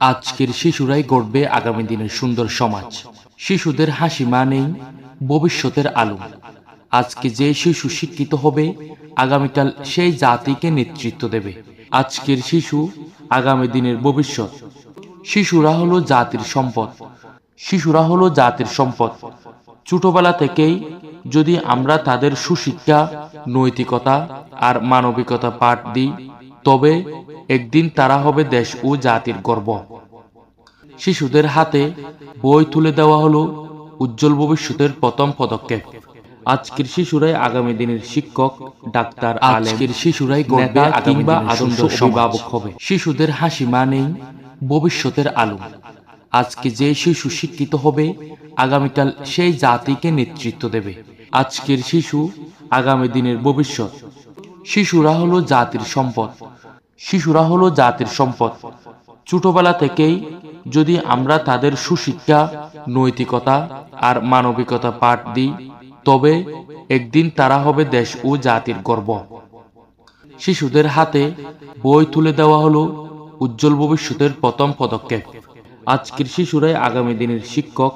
আজকের শিশুরাই গড়বে আগামী দিনের সুন্দর সমাজ। শিশুদের হাসি মানেই ভবিষ্যতের আলো। আজকে যে শিশু শিক্ষিত হবে, আগামীকাল সেই জাতিকে নেতৃত্ব দেবে। আজকের শিশু আগামী দিনের ভবিষ্যৎ। শিশুরা হলো জাতির সম্পদ। শিশুরা হলো জাতির সম্পদ। ছোটবেলা থেকেই যদি আমরা তাদের সুশিক্ষা, নৈতিকতা আর মানবিকতা পাঠ দিই তবে একদিন তারা হবে দেশ ও জাতির গর্ব। শিশুদের হাতে বই তুলে দেওয়া হলো উজ্জ্বল ভবিষ্যতের প্রথম পদক্ষেপ। আজকের শিশুরাই আগামী দিনের শিক্ষক ডাক্তার আজকের শিশুরাই গড়বে কিংবা আদর্শ অভিভাবক হবে। শিশুদের হাসি মানেই ভবিষ্যতের আলো। আজকে যে শিশু শিক্ষিত হবে আগামীকাল সেই জাতিকে নেতৃত্ব দেবে। আজকের শিশু আগামী দিনের ভবিষ্যৎ। শিশুরা হলো জাতির সম্পদ। শিশুরা হলো জাতির সম্পদ। ছোটবেলা থেকেই যদি আমরা তাদের সুশিক্ষা, নৈতিকতা আর মানবিকতা পাঠ দিই, তবে একদিন তারা হবে দেশ ও জাতির গর্ব। শিশুদের হাতে বই তুলে দেওয়া হলো উজ্জ্বল ভবিষ্যতের প্রথম পদক্ষেপ। আজকের শিশুরাই আগামী দিনের শিক্ষক।